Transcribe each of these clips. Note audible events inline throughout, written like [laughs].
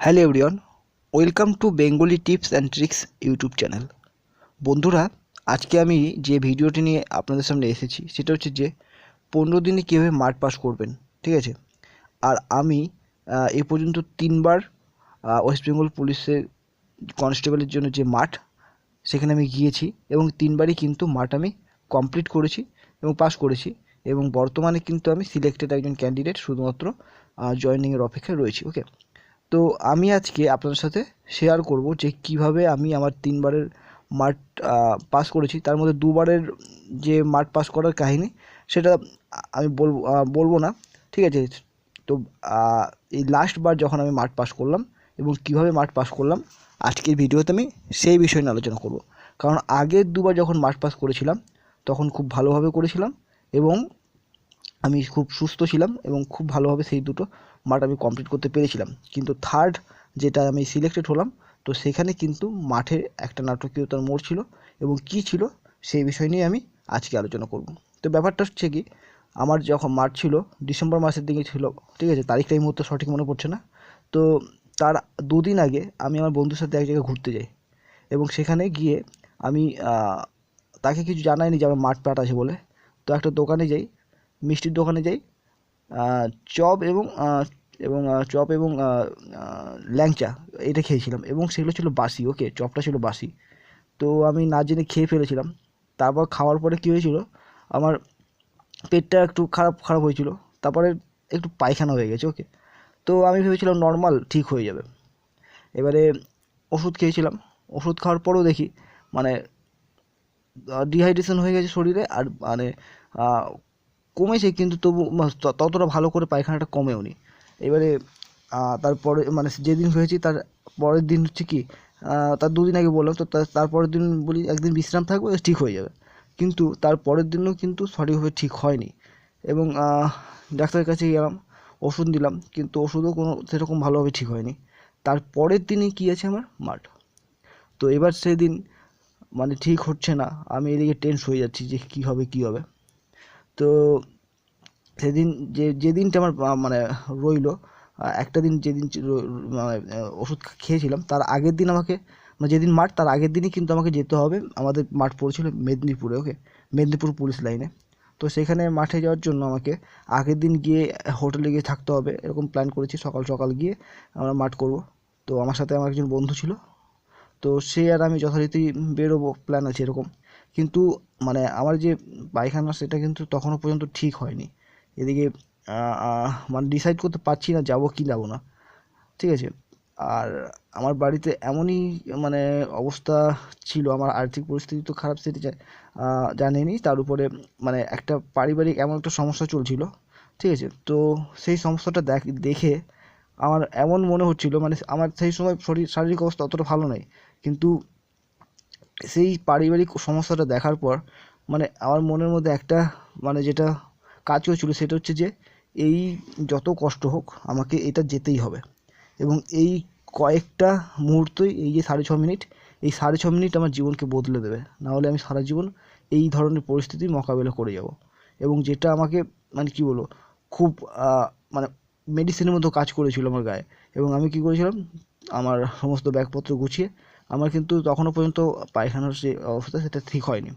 Hello everyone welcome to Bengali tips and tricks YouTube channel বন্ধুরা, আজকে আমি যে ভিডিওটি নিয়ে আপনাদের সামনে এসেছি, সেটা হচ্ছে যে পনেরো দিনে কীভাবে মাঠ পাস করবেন, ঠিক আছে? আর আমি এ পর্যন্ত তিনবার ওয়েস্ট বেঙ্গল পুলিশের কনস্টেবলের জন্য যে মাঠ, সেখানে আমি গিয়েছি এবং তিনবারই কিন্তু মাঠ আমি কমপ্লিট করেছি এবং পাস করেছি এবং বর্তমানে কিন্তু আমি সিলেক্টেড একজন ক্যান্ডিডেট শুধুমাত্র জয়েনিংয়ের অপেক্ষায় রয়েছি ওকে তো আমি আজকে আপনাদের সাথে শেয়ার করব যে কীভাবে আমি আমার তিনবারের মাঠ পাস করেছি। তার মধ্যে দুবারের যে মাঠ পাস করার কাহিনী, সেটা আমি বলব বলব না। ঠিক আছে? তো এই লাস্টবার যখন আমি মাঠ পাস করলাম এবং কীভাবে মাঠ পাস করলাম, আজকের ভিডিওতে আমি সেই বিষয় নিয়ে আলোচনা করব। কারণ আগের দুবার যখন মাঠ পাস করেছিলাম, তখন খুব ভালোভাবে করেছিলাম এবং আমি খুব সুস্থ ছিলাম এবং খুব ভালোভাবে সেই দুটো মাঠ আমি কমপ্লিট করতে পেরেছিলাম। কিন্তু থার্ড যেটা আমি সিলেক্টেড হলাম, তো সেখানে কিন্তু মাঠে একটা নাটকীয়তার মোড় ছিল এবং কী ছিল সেই বিষয় নিয়ে আমি আজকে আলোচনা করব। তো ব্যাপারটা হচ্ছে কি, আমার যখন মাঠ ছিল, ডিসেম্বর মাসের দিকে ছিল, ঠিক আছে, তারিখটা এই মুহূর্তে সঠিক মনে পড়ছে না। তো তার দুদিন আগে আমি আমার বন্ধুর সাথে এক জায়গায় ঘুরতে যাই এবং সেখানে গিয়ে আমি তাকে কিছু জানাইনি যে আমার মাঠ পাট আছে বলে। তো একটা দোকানে যাই, মিষ্টির দোকানে যাই চপ এবং এবং চপ এবং ল্যাংচা এটা খেয়েছিলাম। এবং সেগুলো ছিল বাসি ওকে চপটা ছিল বাসি। তো আমি না জেনে খেয়ে ফেলেছিলাম। তারপর খাওয়ার পরে কী হয়েছিল? আমার পেটটা একটু খারাপ খারাপ হয়েছিল। তারপরে একটু পায়খানা হয়ে গেছে ওকে তো আমি ভেবেছিলাম নর্মাল ঠিক হয়ে যাবে। এবারে ওষুধ খেয়েছিলাম। ওষুধ খাওয়ার পরেও দেখি মানে ডিহাইড্রেশন হয়ে গেছে শরীরে। আর মানে কমেছে, কিন্তু তবু ততটা ভালো করে পায়খানাটা কমেও নি এবারে তারপরে মানে যেদিন হয়েছি, তার পরের দিন হচ্ছে কি তার দুদিন আগে বললাম, তো তার তারপরের দিন বলি, একদিন বিশ্রাম থাকবে ঠিক হয়ে যাবে। কিন্তু তার পরের দিনও কিন্তু সঠিকভাবে ঠিক হয়নি। এবং ডাক্তারের কাছে গেলাম, ওষুধ দিলাম, কিন্তু ওষুধও কোনো সেরকম ভালোভাবে ঠিক হয়নি। তার পরের দিনই কী আছে আমার? মাঠ। তো এবার সেদিন মানে ঠিক হচ্ছে না, আমি এদিকে টেন্স হয়ে যাচ্ছি যে কী হবে কী হবে। তো সেদিন যে যে দিনটা আমার মানে রইল একটা দিন যেদিন মানে ওষুধ খেয়েছিলাম, তার আগের দিন আমাকে মানে যেদিন মাঠ, তার আগের দিনই কিন্তু আমাকে যেতে হবে। আমাদের মাঠ পড়েছিল মেদিনীপুরে, ওকে? মেদিনীপুর পুলিশ লাইনে। তো সেখানে মাঠে যাওয়ার জন্য আমাকে আগের দিন গিয়ে হোটেলে গিয়ে থাকতে হবে, এরকম প্ল্যান করেছি, সকাল সকাল গিয়ে আমরা মাঠ করব। তো আমার সাথে আমার একজন বন্ধু ছিল। তো সে আর আমি যথারীতি বেরোবো প্ল্যান আছে এরকম। কিন্তু মানে আমার যে পায়খানা সেটা কিন্তু তখনও পর্যন্ত ঠিক হয়নি। এদিকে মানে ডিসাইড করতে পারছি না যাব কি যাব না। ঠিক আছে? আর আমার বাড়িতে এমনই মানে অবস্থা ছিল আমার আর্থিক পরিস্থিতি তো খারাপ সেটা জা- আহ, তার উপরে মানে একটা পারিবারিক এমন একটা সমস্যা চলছিল। ঠিক আছে? তো সেই সমস্যাটা দেখ দেখে আমার এমন মনে হচ্ছিল মানে আমার সেই সময় শরীর শারীরিক অবস্থা অতটা ভালো নয় কিন্তু সেই পারিবারিক সমস্যাটা দেখার পর মানে আমার মনের মধ্যে একটা মানে যেটা কাজ করছিল সেটা হচ্ছে যে, এই যত কষ্ট হোক আমাকে এটা যেতেই হবে। এবং এই কয়েকটা মুহূর্তই, এই যে সাড়ে ছ মিনিট, এই সাড়ে ছ মিনিট আমার জীবনকে বদলে দেবে। নাহলে আমি সারা জীবন এই ধরনের পরিস্থিতি মোকাবেলা করে যাব। এবং যেটা আমাকে মানে কি বলব, খুব মানে মেডিসিনের মতো কাজ করেছিল আমার গায়ে। এবং আমি কি করেছিলাম, আমার সমস্ত ব্যাগপত্র গুছিয়ে আমার কিন্তু তখনও পর্যন্ত পায়খানার যে অবস্থা সেটা ঠিক হয়নি।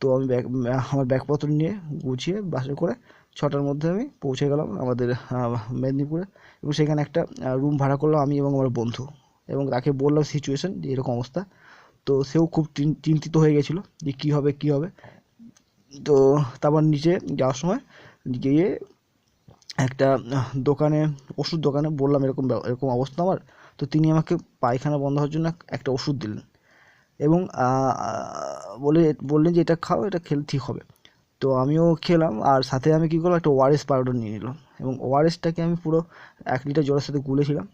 তো আমি ব্যাগ, আমার ব্যাগপত্র নিয়ে গুছিয়ে বাসে করে ছটার মধ্যে আমি পৌঁছে গেলাম আমাদের মেদিনীপুরে। এবং সেখানে একটা রুম ভাড়া করলাম আমি এবং আমার বন্ধু। এবং তাকে বললাম সিচুয়েশন যে এরকম অবস্থা। তো সেও খুব চিন্তিত হয়ে গেছিল যে কী হবে কী হবে। তো তারপর নিচে যাওয়ার সময় গিয়ে একটা দোকানে, ওষুধ দোকানে বললাম এরকম এরকম অবস্থা আমার। তো তিনি আমাকে পায়খানা বন্ধ হওয়ার জন্য একটা ওষুধ দিলেন। এবং বলে, বললেন যে এটা খাও, এটা খেলে ঠিক হবে। তো আমিও খেলাম, আর সাথে আমি কী করলাম, একটা ওআরএস পাউডার নিয়ে নিলাম। এবং ওআরএসটাকে আমি পুরো এক লিটার জলের সাথে গুলেছিলাম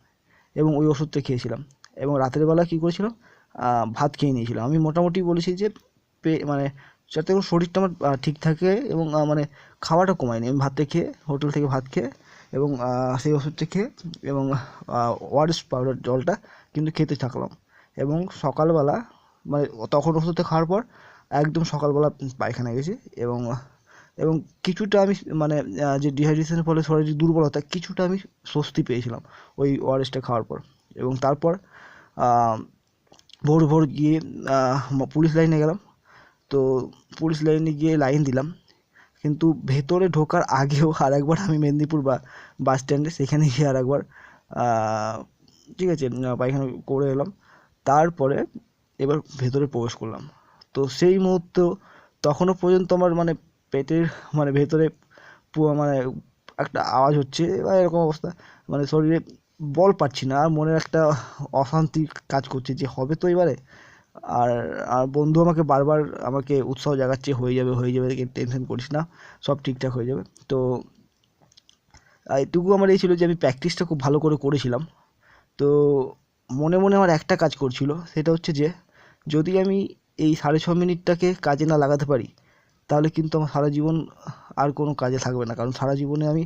এবং ওই ওষুধটা খেয়েছিলাম। এবং রাতের বেলা কী করেছিলাম ভাত খেয়ে নিয়েছিলাম আমি মোটামুটি বলেছি যে, পে মানে যাতে করে শরীরটা আমার ঠিক থাকে এবং মানে খাওয়াটা কমায়নি আমি ভাতটা খেয়ে, হোটেল থেকে ভাত খেয়ে এবং সেই ওষুধটা খেয়ে এবং ওআরএস পাউডার জলটা কিন্তু খেতে থাকলাম। এবং সকালবেলা মানে তখন ওষুধটা খাওয়ার পর একদম সকালবেলা পায়খানা গেছি এবং এবং কিছুটা আমি মানে যে ডিহাইড্রেশনের ফলে শরীরের দুর্বলতা, কিছুটা আমি স্বস্তি পেয়েছিলাম ওই ওআরএসটা খাওয়ার পর। এবং তারপর ভোর ভোর গিয়ে পুলিশ লাইনে গেলাম। তো পুলিশ লাইনে গিয়ে লাইন দিলাম। কিন্তু ভেতরে ঢোকার আগেও [laughs] আর একবার আমি মেদিনীপুর বা বাস স্ট্যান্ডে সেখানে গিয়ে আর একবার ঠিক আছে পায়খানা করে এলাম। তারপরে এবার ভেতরে প্রবেশ করলাম। তো সেই মুহূর্ত তখনও পর্যন্ত আমার মানে পেটের মানে ভেতরে মানে একটা আওয়াজ হচ্ছে, বা এরকম অবস্থা। মানে শরীরে বল পাচ্ছি না, আর মনের একটা অশান্তি কাজ করছে যে হবে তো এবারে? আর আর বন্ধু আমাকে বারবার আমাকে উৎসাহ জাগাচ্ছে, হয়ে যাবে হয়ে যাবে টেনশন করিস না, সব ঠিকঠাক হয়ে যাবে। তো এটুকু আমার এই ছিল যে আমি প্র্যাকটিসটা খুব ভালো করে করেছিলাম। তো মনে মনে আমার একটা কাজ করছিল, সেটা হচ্ছে যে, যদি আমি এই সাড়ে ছ মিনিটটাকে কাজে না লাগাতে পারি, তাহলে কিন্তু আমার সারা জীবন আর কোনো কাজে থাকবে না। কারণ সারা জীবনে আমি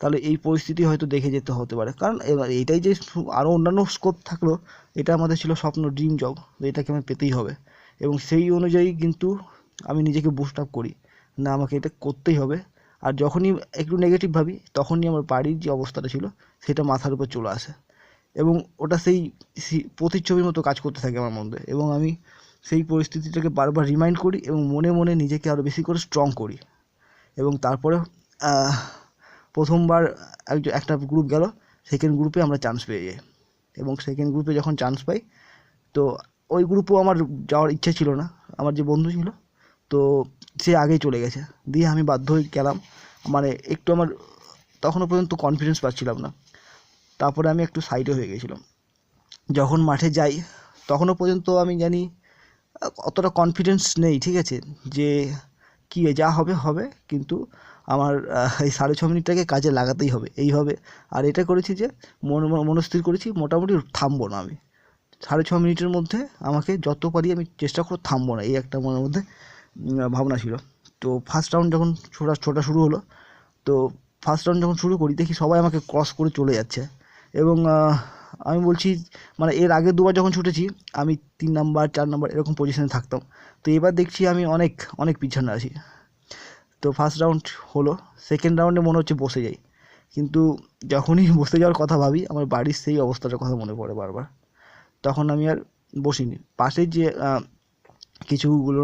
তাহলে এই পরিস্থিতি হয়তো দেখে যেতে হতে পারে। কারণ এটাই যে আরও অন্যান্য স্কোপ থাকল, এটা আমাদের ছিল স্বপ্ন ড্রিম জব এটাকে আমার পেতেই হবে। এবং সেই অনুযায়ী কিন্তু আমি নিজেকে বুস্ট আপ করি। না, আমাকে এটা করতেই হবে। আর যখনই একটু নেগেটিভ ভাবি, তখনই আমার বাড়ির যে অবস্থাটা ছিল, সেটা মাথার উপর চলে আসে। এবং ওটা সেই প্রতিচ্ছবির মতো কাজ করতে থাকে আমার মধ্যে। এবং আমি সেই পরিস্থিতিটাকে বারবার রিমাইন্ড করি এবং মনে মনে নিজেকে আরও বেশি করে স্ট্রং করি। এবং তারপরে প্রথমবার একটা গ্রুপ গেল সেকেন্ড গ্রুপে আমরা চান্স পেয়ে যাই এবং সেকেন্ড গ্রুপে যখন চান্স পাই, তো ওই গ্রুপেও আমার যাওয়ার ইচ্ছে ছিল না, আমার যে বন্ধু ছিল, তো সে আগেই চলে গেছে। দিয়ে আমি বাধ্য হয়ে গেলাম মানে একটু আমার তখনও পর্যন্ত কনফিডেন্স পাচ্ছিলাম না। তারপরে আমি একটু সাইডে হয়ে গেছিলাম। যখন মাঠে যাই, তখনও পর্যন্ত আমি জানি অতটা কনফিডেন্স নেই, ঠিক আছে? যে কী যা হবে হবে, কিন্তু আমার এই সাড়ে ছ মিনিটটাকে কাজে লাগাতেই হবে। এই হবে আর এটা করেছি যে, মন মনস্থির করেছি, মোটামুটি থামবো না আমি। সাড়ে ছ মিনিটের মধ্যে আমাকে যত পারি আমি চেষ্টা করে থামবো না, এই একটা মনের মধ্যে ভাবনা ছিল। তো ফার্স্ট রাউন্ড যখন ছোটা ছোটা শুরু হলো, তো ফার্স্ট রাউন্ড যখন শুরু করি, দেখি সবাই আমাকে ক্রস করে চলে যাচ্ছে। এবং আমি বলছি মানে এর আগে দুবার যখন ছুটেছি, আমি তিন নাম্বার, চার নাম্বার এরকম পজিশনে থাকতাম। তো এবার দেখছি আমি অনেক অনেক পিছনে আছি। তো ফার্স্ট রাউন্ড হলো সেকেন্ড রাউন্ডে মনে হচ্ছে বসে যাই। কিন্তু যখনই [laughs] বসে যাওয়ার কথা ভাবি, আমার বাড়ির সেই অবস্থাটার কথা মনে পড়ে বারবার। তখন আমি আর বসিনি। পাশে যে কিছুগুলো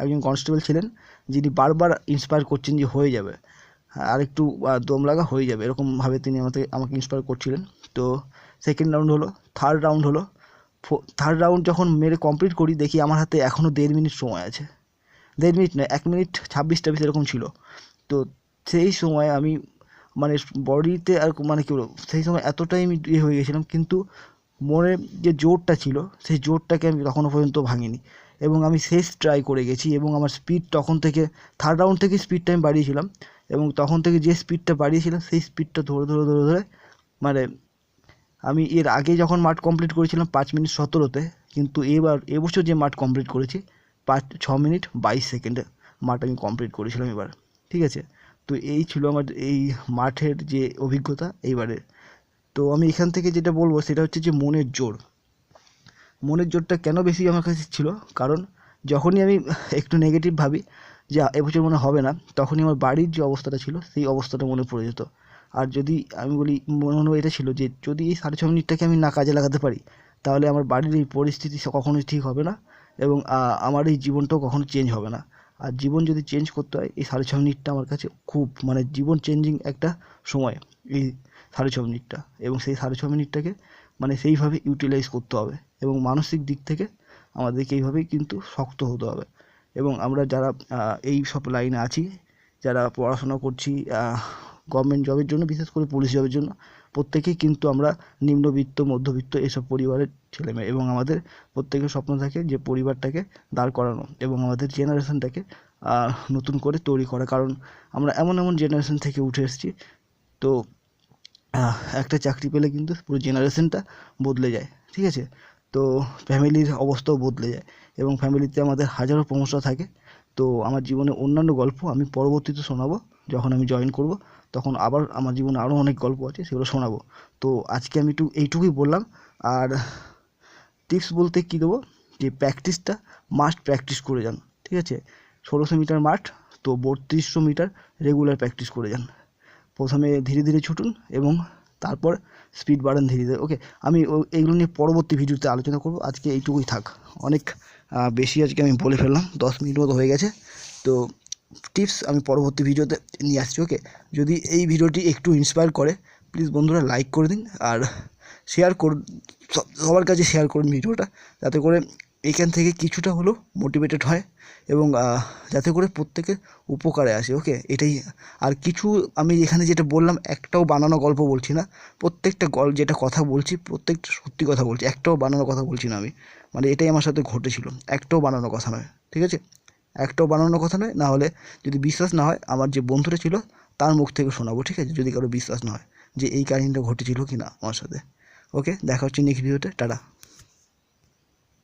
একজন কনস্টেবল ছিলেন, যিনি বারবার ইন্সপায়ার করছেন যে হয়ে যাবে। আর একটু দম লাগা হয়ে যাবে, এরকমভাবে তিনি আমাকে আমাকে ইন্সপায়ার করছিলেন। তো সেকেন্ড রাউন্ড হলো থার্ড রাউন্ড হলো। থার্ড রাউন্ড যখন মেরে কমপ্লিট করি, দেখি আমার হাতে এখনও দেড় মিনিট সময় আছে। দেড় মিনিট নয়, এক মিনিট ছাব্বিশ টাব্বিশ এরকম ছিল। তো সেই সময় আমি মানে বডিতে আর মানে কী বলব, সেই সময় এতটাই আমি ইয়ে হয়ে গেছিলাম, কিন্তু মনে যে জোরটা ছিল, সেই জোরটাকে আমি তখনও পর্যন্ত ভাঙিনি। এবং আমি শেষ ট্রাই করে গেছি, এবং আমার স্পিড তখন থেকে থার্ড রাউন্ড থেকে স্পিডটা আমি বাড়িয়েছিলাম। এবং তখন থেকে যে স্পিডটা বাড়িয়েছিলাম, সেই স্পিডটা ধরে ধরে ধরে ধরে মানে আমি এর আগে যখন মাঠ কমপ্লিট করেছিলাম পাঁচ মিনিট সতেরোতে, কিন্তু এবার এবছর যে মাঠ কমপ্লিট করেছি, পাঁচ, ছ মিনিট বাইশ সেকেন্ডে মাঠ আমি কমপ্লিট করেছিলাম এবার, ঠিক আছে? তো এই ছিল আমার, এই মাঠের যে অভিজ্ঞতা এইবারে। তো আমি এখান থেকে যেটা বলব সেটা হচ্ছে যে মনের জোর। মনের জোরটা কেন বেশি আমার কাছে ছিল? কারণ যখনই আমি একটু নেগেটিভ ভাবি যে এবছর মনে হবে না, তখনই আমার বাড়ির যে অবস্থাটা ছিল, সেই অবস্থাটা মনে পড়ে যেত। আর যদি আমি বলি, মনে এটা ছিল যে যদি এই সাড়ে ছ মিনিটটাকে আমি না কাজে লাগাতে পারি, তাহলে আমার বাড়ির এই পরিস্থিতি কখনোই ঠিক হবে না এবং আমার এই জীবনটাও কখনো চেঞ্জ হবে না। আর জীবন যদি চেঞ্জ করতে হয়, এই সাড়ে ছ মিনিটটা আমার কাছে খুব মানে জীবন চেঞ্জিং একটা সময়, এই সাড়ে ছ মিনিটটা। এবং সেই সাড়ে ছ মিনিটটাকে মানে সেইভাবে ইউটিলাইজ করতে হবে এবং মানসিক দিক থেকে আমাদেরকে এইভাবেই কিন্তু শক্ত হতে হবে। এবং আমরা যারা এই সব লাইনে আছি, যারা পড়াশোনা করছি গভর্নমেন্ট জবের জন্য, বিশেষ করে পুলিশ জবের জন্য। প্রত্যেকেই কিন্তু আমরা নিম্নবিত্ত, মধ্যবিত্ত এসব পরিবারের ছেলেমেয়ে এবং আমাদের প্রত্যেকের স্বপ্ন থাকে যে পরিবারটাকে দাঁড় করানো এবং আমাদের জেনারেশনটাকে নতুন করে তৈরি করা। কারণ আমরা এমন এমন জেনারেশন থেকে উঠে এসেছি, তো একটা চাকরি পেলে কিন্তু পুরো জেনারেশনটা বদলে যায়, ঠিক আছে? তো ফ্যামিলির অবস্থাও বদলে যায় এবং ফ্যামিলিতে আমাদের হাজারো সমস্যা থাকে। তো আমার জীবনে অন্যান্য গল্প আমি পরবর্তীতে শোনাবো, যখন আমি জয়েন করব। তখন আবার আমার জীবনে আরও অনেক গল্প আছে, সেগুলো শোনাবো। তো আজকে আমি একটু এইটুকুই বললাম। আর টিপস বলতে কী দেবো? যে প্র্যাকটিসটা মাস্ট প্র্যাকটিস করে যান, ঠিক আছে? ষোলোশো মিটার মাঠ, তো বত্রিশশো মিটার রেগুলার প্র্যাকটিস করে যান। প্রথমে ধীরে ধীরে ছুটুন এবং তারপর স্পিড বাড়ান ধীরে ধীরে। ওকে আমি এইগুলো নিয়ে পরবর্তী ভিডিওতে আলোচনা করব। আজকে এইটুকুই থাক। অনেক বেশি আজকে আমি বলে ফেললাম। দশ মিনিট মতো হয়ে গেছে। তো টিপস আমি পরবর্তী ভিডিওতে নিয়ে আসছি ওকে যদি এই ভিডিওটি একটু ইন্সপায়ার করে প্লিজ বন্ধুরা লাইক করে দিন আর শেয়ার করুন, সব- সবার কাছে শেয়ার করুন ভিডিওটা, যাতে করে এখান থেকে কিছুটা হলেও মোটিভেটেড হয় এবং যাতে করে প্রত্যেকের উপকারে আসে ওকে এটাই, আর কিছু আমি এখানে যেটা বললাম, একটাও বানানো গল্প বলছি না, প্রত্যেকটা গল্প যেটা কথা বলছি, প্রত্যেকটা সত্যি কথা বলছি, একটাও বানানো কথা বলছি না আমি মানে এটাই আমার সাথে ঘটেছিল, একটাও বানানো কথা নয়, ঠিক আছে? একটাও বানানোর কথা নয়। না হলে যদি বিশ্বাস না হয়, আমার যে বন্ধুটা ছিল, তার মুখ থেকে শোনাবো, ঠিক আছে? যদি কারও বিশ্বাস না হয় যে এই কাহিনীটা ঘটেছিল কি না আমার সাথে। ওকে? দেখা হচ্ছে নেক্সট ভিডিওতে টাটা।